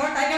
cortar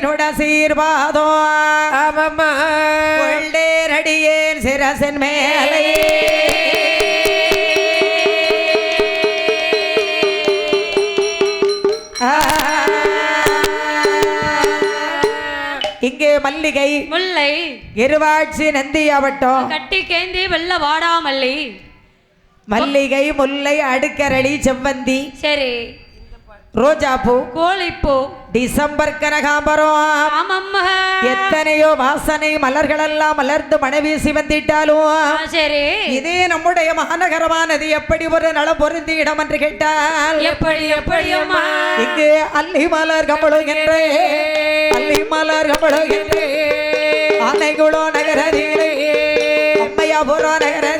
சீர்வாதோ ஆமாம்மா. கொண்டே நடியேன் சிரசன் மேலே. இங்கே மல்லிகை முல்லை. இருவாட்சி நந்தியாவட்டம் கட்டி கேந்தி வெள்ள வாடாமல்லி மல்லிகை முல்லை அடுக்கரளி செவ்வந்தி. சரி. ரோஜாப்பூ. கோழிப்பூ. டிசம்பர் கனகாம்பரம். எத்தனையோ வாசனை மலர்களெல்லாம் மலர்ந்து மனவீசி வந்திட்டாலும். சரி. இதே நம்முடைய மாநகரமானது எப்படி ஒரு நலம் பொருந்தி இடம் என்று கேட்டால். எப்படி எப்படியம்மா? இங்கு அல்லி மலர் கம்பளுகின்ற அல்லி மலர் கம்பளுகின்ற ஆனைகுளோ நகரதிலே அம்மையாபுரோ நகரதிலே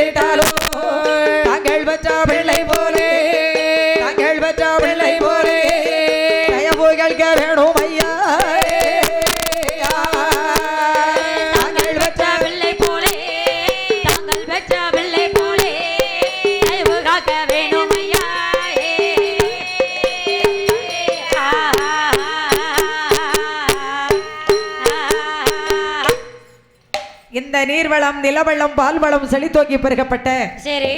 செய்திட்டாலோ செய்திட்டாலும் தாங்கள் பெற்ற பிள்ளை போலே தாங்கள் பெற்ற பிள்ளை போலே. தயவு கேட்க வேணும் நீர்வளம் நிலவளம் பால்வளம் செழித்தோக்கி பெருகப்பட்ட சரி.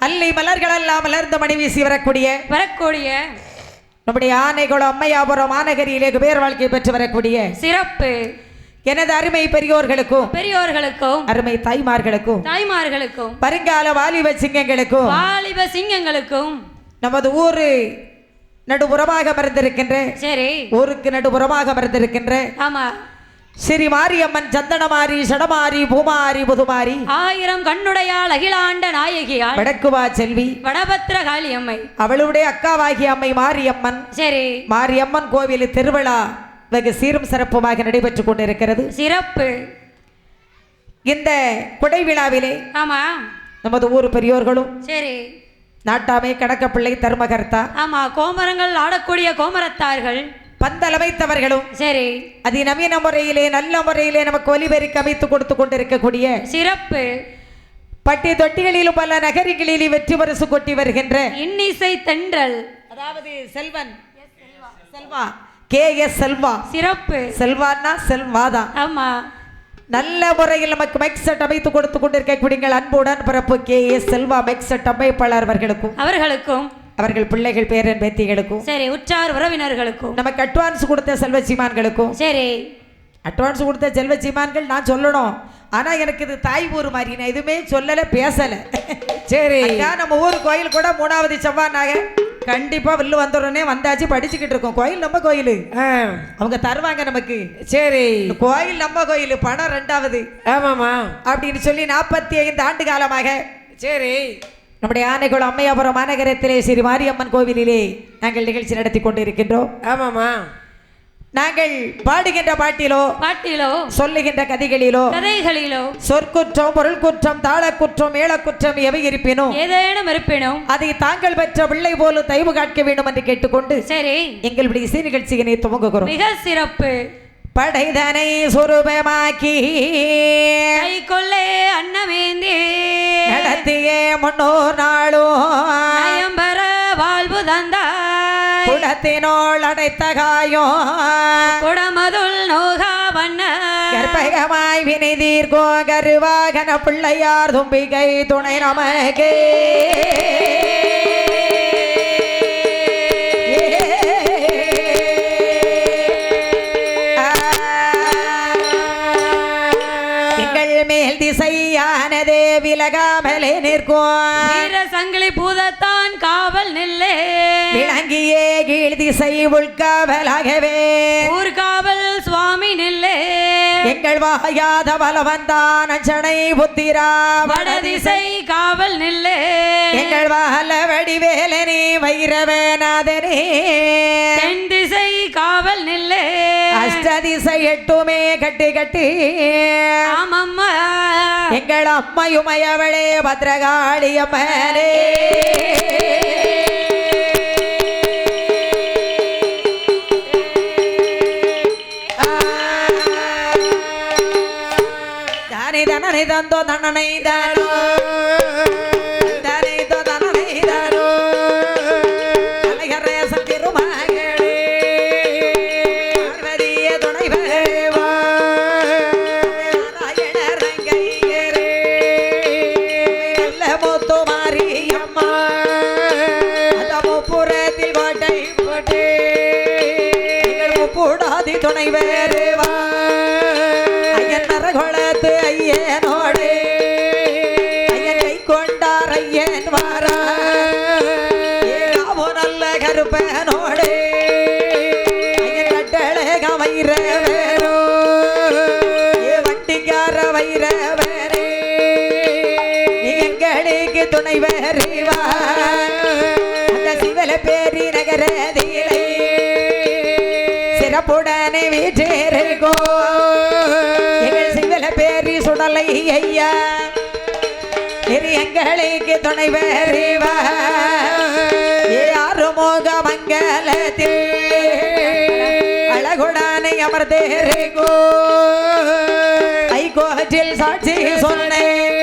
அல்லி மலர்களெல்லாம் மலர்ந்த மணி வீசி வரக்கூடிய வரக்கூடிய நம்முடைய ஆனைகுளம் அம்மையாபுரம் மாநகரியிலே குபேர் வாழ்க்கை பெற்று வரக்கூடிய சிறப்பு. எனது அருமை பெரியோர்களுக்கும் பெரியோர்களுக்கும் அருமை தாய்மார்களுக்கும் தாய்மார்களுக்கும் வருங்கால வாலிப சிங்கங்களுக்கும் வாலிப சிங்கங்களுக்கும். நமது ஊரு நடுபுறமாக மறந்திருக்கின்ற சரி. ஊருக்கு நடுபுறமாக மறந்திருக்கின்ற ஆமா. ஸ்ரீ மாரியம்மன் சந்தனமாரி சடமாரி பூமாரி புதுமாரி. ஆயிரம் கண்ணுடையாள் அகிலாண்ட நாயகியாள். வடக்குவா செல்வி. வடபத்திர காளியம்மை அவளுடைய அக்காவாகிய அம்மை மாரியம்மன். சரி. மாரியம்மன் கோவில் திருவிழா வெகு சீரும் சிறப்புமாக நடைபெற்றுக் கொண்டிருக்கிறது. சிறப்பு. இந்த கொடை விழாவிலே ஆமா. நமது ஊர் பெரியோர்களும் சரி. நாட்டாமை கணக்கப்பிள்ளை தர்மகர்த்தா ஆமா கோமரங்கள் ஆடக்கூடிய கோமரத்தார்கள் பந்தலமைத்தவர்களும் சரி. அதிநவீன முறையிலே நல்ல முறையிலே நமக்கு ஒலிபெருக்க அமைத்து கொடுத்து கொண்டிருக்கக்கூடிய சிறப்பு. பட்டி தொட்டிகளிலும் பல நகரிகளிலும் வெற்றி பரிசு கொட்டி வருகின்ற இன்னிசை தென்றல். அதாவது செல்வன். செல்வா. கே. எஸ். செல்வா. சிறப்பு. செல்வான்னா செல்வாதான் ஆமா. நல்ல முறையில் நமக்கு மைக் செட் அமைத்து கொடுத்து கொண்டிருக்கக்கூடிய அன்புடன் பிறப்பு K. S. Selva mic set அமைப்பாளர் அவர்களுக்கும். அவர்களுக்கும். அவர்கள் பிள்ளைகள் பேரன் பேத்திகளுக்கும். சரி உற்றார் உறவினர்களுக்கும். நமக்கு அட்வான்ஸ் கொடுத்த செல்வ சீமான்களுக்கும் சரி. அட்வான்ஸ் கொடுத்த செல்வ சீமான்கள் நான் சொல்லணும். ஆனா எனக்கு இது தாய் ஊர் மாதிரி. நான் எதுவுமே சொல்லல பேசல. சரி. நம்ம ஊர் கோயில் கூட மூணாவது செவ்வாய்னாக கண்டிப்பா வில்லு வந்தோடனே வந்தாச்சு படிச்சுக்கிட்டு இருக்கோம். கோயில் நம்ம கோயில். ஆ. அவங்க தருவாங்க நமக்கு. சரி. கோயில் நம்ம கோயில் பணம் ரெண்டாவது. ஆமாம்மா. அப்படின்னு சொல்லி நாற்பத்தி ஐந்து ஆண்டு காலமாக. சரி. நம்முடைய ஆனைக்குளம் அம்மையாபுரம் மாநகரத்திலே ஸ்ரீ மாரியம்மன் கோவிலிலே நாங்கள் நிகழ்ச்சி நடத்தி கொண்டிருக்கின்றோம். ஆமாம்மா. நாங்கள் பாடுகின்ற பாட்டிலோ பாட்டிலோ சொல்லுகின்ற கதைகளிலோ கதைகளிலோ சொற்குற்றம் பொருள் குற்றம் தாளக்குற்றம் மேளக்குற்றம் எவை இருப்பினும் ஏதேனும் இருப்பினும் அதை தாங்கள் பெற்ற பிள்ளை போல தயவு காட்க வேண்டும் என்று கேட்டுக்கொண்டு சரி. எங்களுடைய இசை நிகழ்ச்சியினை துவங்குகிறோம். மிக சிறப்பு. படைதனை சுரூபமாக்கி கை கொள்ளே அன்னமேந்தி நடத்திய முன்னோர் நாளும். நயம்பர வாழ்வு தந்தாய். குடத்தினோள் அடைத்த காயம். குடமதுள் நோகா வண்ண. கற்பகமாய் வினை தீர்க்கோ கருவாகன பிள்ளையார் தும்பிகை துணை நமக்கே. விலகாமலே நிற்கும் சங்கிலி பூதத்தான் காவல் நில்லே. விளங்கியே கீழ் திசை உள்காவலாகவே ஊர்காவல் சுவாமி நில்லே. எங்கள் வாயாத பலவந்தான் அச்சனை புத்திரா வடதிசை காவல் நில்லே. எங்கள் வால வடிவேலனே வைரவநாதனே. தென் திசை காவல் நில்லே. சதி செய்யட்டுமே கட்டி கட்டி. ஆமம்மா. எங்கள் அம்மையுமையவளே பத்ரகாளி தந்தோ தன்னனை தர கட்டழக ஏ வண்டிக்கார வைர எங்களுக்கு துணை வேறிவா அந்த சிவல பேரி நகரதிலே சிறப்புடனே வீற்றிருக்கோ எங்கள் சிவல பேரி சுடலை ஐயா எங்களுக்கு துணை வேறிவா யாரு மோக மங்கலத்தில் அழகுடானை அமர்ந்தேருக்கோ ஐகோற்றில் சாட்சி சொன்னேன்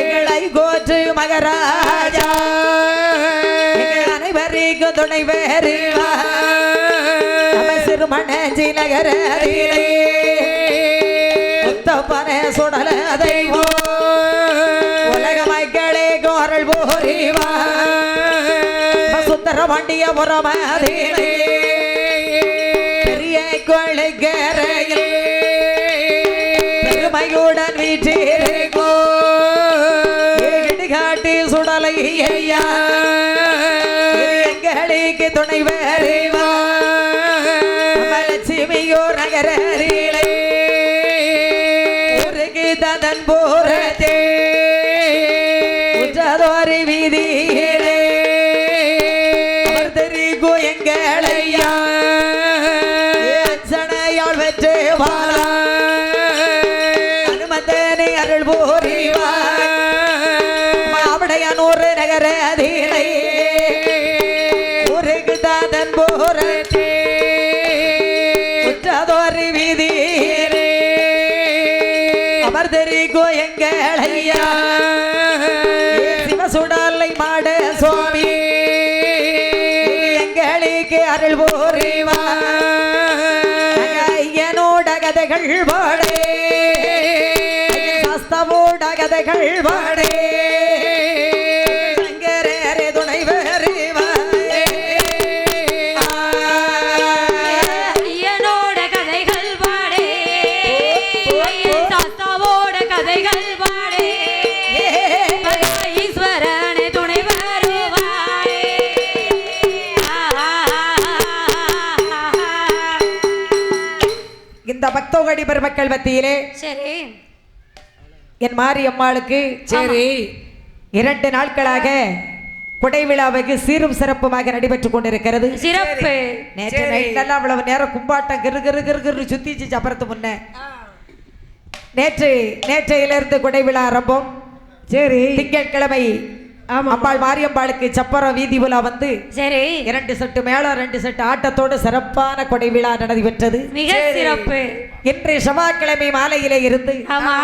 எங்கள் ஐகோற்று மகராஜா. எங்கள் அனைவருக்கு துணை வேறு சிறுமணி சிறுமணஞ்சி நகரிலே சுடல தெய்வோ. உலக மக்களே கோரல் போரிவா சுந்தர வண்டிய புறமதீனே பெரிய கொள்ளைக்கரையில் பெருமையுடன் வீற்றிருக்கோ காட்டி சுடலை ஐயா. எங்களுக்கு துணை வருவா லட்சுமியோர் நகரிலே தன் போரத்தே. உற்றதோரி வீதி எங்களுக்கு அருள் போரிவா. ஐயனோட கதைகள் பாடே. சாஸ்தவோட கதைகள் பாடே. இந்த பக்தோகடி பெருமக்கள் மத்தியிலே. சரி. என் மாரியம்மாளுக்கு சரி. இரண்டு நாட்களாக குடை விழாவுக்கு சீரும் சிறப்புமாக நடைபெற்றுக் கொண்டிருக்கிறது. சிறப்பு. நேற்று. நைட்லாம் அவ்வளவு நேரம் கும்பாட்டம் கிரு கிரு கிரு கிரு சுத்திச்சு சப்பரத்து முன்ன. நேற்று நேற்றையிலிருந்து குடை விழா ஆரம்பம். சரி. திங்கட்கிழமை அம்பாள் மாரியம்பாளுக்கு சப்பரம் வீதி விழா வந்து சரி. இரண்டு செட்டு மேளம் ரெண்டு செட்டு ஆட்டத்தோடு சிறப்பான கொடை விழா நடைபெற்றது மிக சிறப்பு. இன்று செவ்வாய்க்கிழமை மாலையிலே இருந்து ஆமா.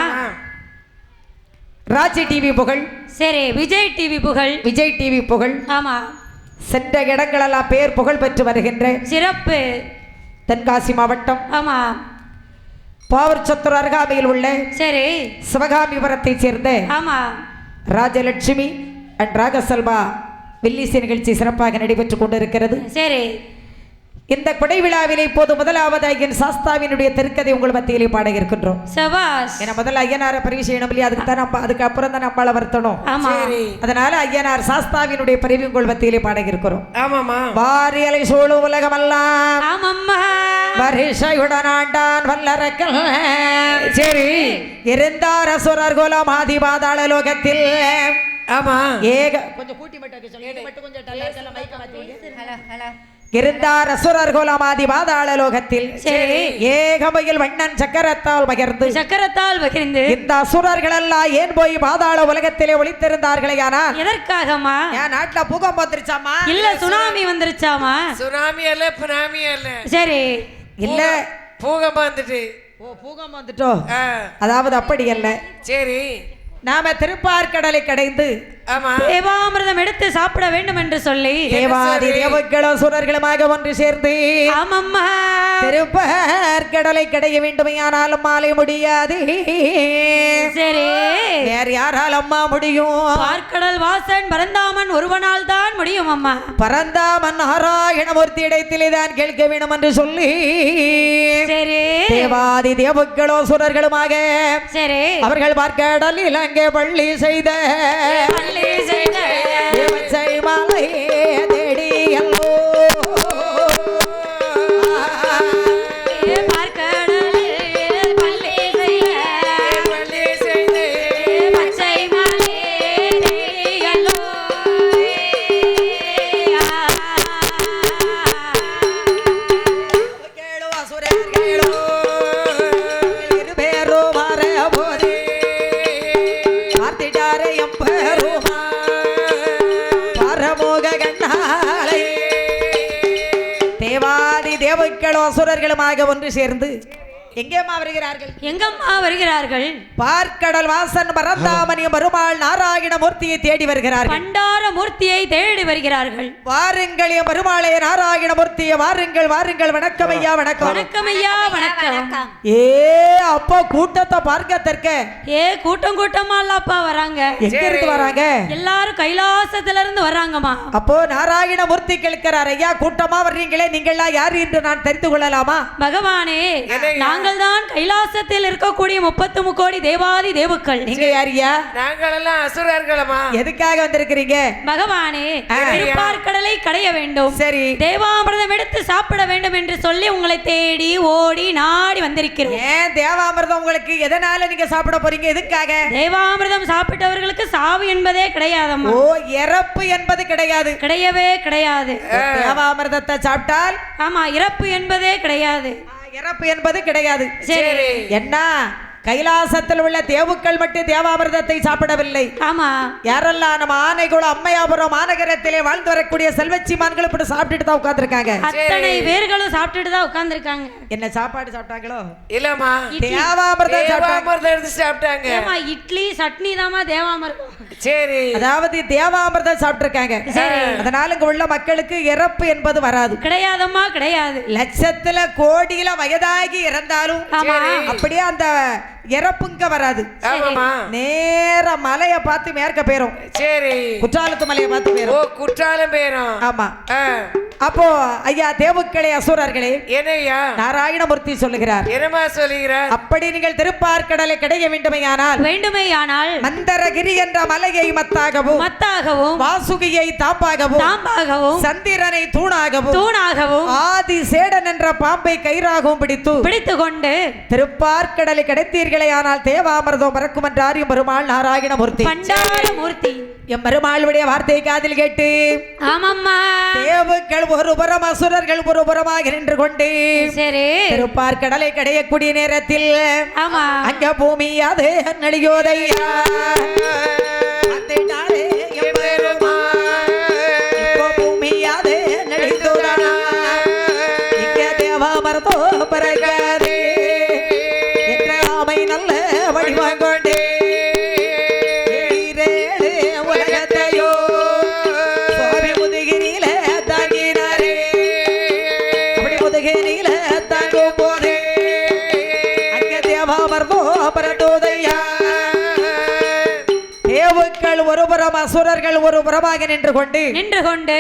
ராஜி டிவி புகழ். சரி விஜய் டிவி புகழ். விஜய் டிவி புகழ். ஆமா. சென்ற இடங்களெல்லாம் பேர் புகழ் பெற்று வருகின்ற சிறப்பு. தென்காசி மாவட்டம். ஆமா. பாவூர்சத்துர் அருகாமையில் உள்ள சரி. சிவகாமிபுரத்தைச் சேர்ந்த ஆமா. ராஜலட்சுமி அண்ட் ராகசல்மா வில்லிசை நிகழ்ச்சி சிறப்பாக நடைபெற்றுக் கொண்டிருக்கிறது. சரி. இந்த கொடை விழாவிலே இப்போது முதலாவது ஐயன் சாஸ்தாவினுடைய தெருக்கதை உங்கள் மத்தியிலே பாட இருக்கின்றோம் சபாஷ். ஏன்னா முதல்ல ஐயனாரை பதிவு செய்யணும் இல்லையா? அதுக்கு தான் நம்ம அதுக்கு அப்புறம் தான் நம்மளை வருத்தணும். அதனால ஐயனார் சாஸ்தாவினுடைய பதிவு உங்கள் மத்தியிலே பாட இருக்கிறோம் ஆமாமா வாரியலை சூழ் உலகமெல்லாம் ஆமம்மா. வருஷையுடன் ஆண்டான் வல்லரக்கல் சரி. இருந்தார் அசுரர் குலம் ஆதி பாதாள லோகத்தில். ஆமா. ஏக கொஞ்சம் கூட்டி மட்டும் கொஞ்சம் டல்லா மைக்க மாத்தி. இருந்தார் அசுரர் குலம் ஆதி பாதாள லோகத்தில். சரி. ஏகமையில் வண்ணன் சக்கரத்தால் மகிழ்ந்து. சக்கரத்தால் பகிர்ந்து இந்த அசுரர்கள் எல்லாம் ஏன் போய் பாதாள உலகத்திலே ஒளித்திருந்தார்களே ஆனால் எதற்காகமா என் நாட்டுல பூகம்பம் வந்துருச்சாமா இல்ல சுனாமி வந்துருச்சாமா சுனாமி அல்ல புனாமி அல்ல. சரி. இல்ல. பூகம்பம் வந்துட்டு. ஓ பூகம் வந்துட்டோம் ஆ, அதாவது அப்படி அல்ல. சரி. நாம திருப்பார்கடலை கடைந்து தேவாமிர்தம் எடுத்து சாப்பிட வேண்டும் என்று சொல்லி தேவாதி தேவர்களும் சுரர்களுமாக ஒன்று சேர்ந்து ஆமம்மா. திருப்பார்கடலை கடைய வேண்டுமையானாலும் மாலை முடியாது. சரி. வேற யாரால் அம்மா முடியும்? பார்க்கடல் வாசன் பரந்தாமன் ஒருவனால் தான் முடியும் அம்மா. பரந்தாமன் நாராயணமூர்த்தி இடத்திலே தான் கேட்க வேண்டும் என்று சொல்லி சரி. தேவாதி தேவர்களோ சுரர்களுமாக சரி. அவர்கள் பார்க்கடலில் அங்கே பள்ளி செய்த பள்ளி செய்த தேவச்சை ஒன்று சேர்ந்து எங்கேம்மா வருகிறார்கள்? எங்கம்மா வருகிறார்கள்? பார்க்கடல் வாசன் பரந்தாமணியும் பெருமாள் நாராயணமூர்த்தியை தேடி வருகிறார்கள். பண்டார மூர்த்தியை தேடி வருகிறார்கள். வாருங்கள் என் பெருமாளே நாராயணமூர்த்தியை வாருங்கள் வாருங்கள். வணக்கம் ஐயா வணக்கம். வணக்கம் ஐயா வணக்கம். ஏ அப்பா கூட்டத்தை பார்க்க தற்க. ஏ கூட்டம் கூட்டமா இல்லப்பா வராங்க. எங்க இருந்து வராங்க? எல்லாரும் கைலாசத்துல இருந்து வர்றாங்கம்மா அப்போ நாராயணமூர்த்தி கேட்கிறார் ஐயா கூட்டமா வர்றீங்களே நீங்கள்லாம் யார் என்று நான் தெரிந்து கொள்ளலாமா? பகவானே நாங்கள் தான் கைலாசத்தில் இருக்கக்கூடிய முப்பத்து முக்கோடி தேவாதி தேவுக்கள். நீங்க யார் ஐயா நாங்களெல்லாம் அசுரர்களமா. எதுக்காக வந்திருக்கிறீங்க? பகவானே. திருப்பார்கடலை கடைய வேண்டும். சரி. தேவாமிர்தம் எடுத்து சாப்பிட வேண்டும் என்று சொல்லி உங்களை தேடி ஓடி நாடி வந்திருக்கிறோம். ஏன் தேவாமிர்தம் உங்களுக்கு எதனால நீங்க சாப்பிட போறீங்க? எதுக்காக? தேவாமிர்தம் சாப்பிட்டவர்களுக்கு சாவு என்பதே கிடையாதம்மா. ஓ இறப்பு என்பது கிடையாது. கிடையவே கிடையாது. தேவாமிர்தத்தை சாப்பிட்டால்? ஆமா இறப்பு என்பதே கிடையாது. இறப்பு என்பது கிடையாது. சரி. என்ன? கைலாசத்தில் உள்ள தேவுக்கள் மட்டும் தேவாமிர்தத்தை சாப்பிடவில்லை. ஆமா. யாரெல்லாம் நம்ம ஆனைகுளம் அம்மையாபுரம் மாநகரத்திலே வாழ்ந்து வரக்கூடிய செல்வச்சிமான்கள் இப்படி சாப்பிட்டுட்டு தான் உட்கார்ந்திருக்காங்க. அத்தனை பேர்களும் சாப்பிட்டுட்டு தான் உட்கார்ந்துருக்காங்க. என்ன சாப்பாடு சாப்பிட்டாங்களோ? இல்லம்மா. தேவாமிர்தம் எடுத்து சாப்பிட்டாங்க. ஏமா இட்லி சட்னி தாமா தேவாமிர்தம். சரி. அதாவது தேவாமிர்தம் சாப்பிட்டிருக்காங்க. சரி. அதனால இங்க உள்ள மக்களுக்கு இறப்பு என்பது வராது. கிடையாதம்மா கிடையாது. லட்சத்துல கோடியில வயதாகி இறந்தாலும் ஆமா. அப்படியே அந்த இறப்புங்க வராது. நேர மலைய பார்த்து மேற்க போயிரும். சரி. குற்றாலத்து மலையை பார்த்து ஓ போயிரும் குற்றாலம் பேரும் ஆமா. ஆ, அப்போ ஐயா தேவுக்களே அசுரர்களே என்னய்யா நாராயணமூர்த்தி சொல்லுகிறார். என்னமா சொல்லுகிறார்? அப்படி நீங்கள் திருப்பார்கடலை கிடைக்க வேண்டுமையானால் வேண்டுமேயானால் மந்தரகிரி என்ற மலையை மத்தாகவும் மத்தாகவும் வாசுகியை தாப்பாகவும் தாம்பாகவும் சந்திரனை தூணாகவும் தூணாகவும் ஆதி சேடன் என்ற பாம்பை கயிறாகவும் பிடித்து பிடித்து கொண்டு திருப்பார்கடலை கிடைத்தீர்களே ஆனால் தேவாமிர்தம் பறக்கும் என்றார் பெருமாள் நாராயணமூர்த்தி. பண்டார மூர்த்தி எம் பெருமாளுடைய வார்த்தை காதில் கேட்டு ஆமாம்மா. தேவுக்கள் ஒரு புறம் அசுரர்கள் ஒரு புறமாக நின்று கொண்டு சரி. திருப்பார்கடலை கடையக்கூடிய நேரத்தில் ஆமா. அங்க பூமி அது நடிகோதையா அசுரர்கள் ஒரு புறமாக நின்று கொண்டு நின்று கொண்டு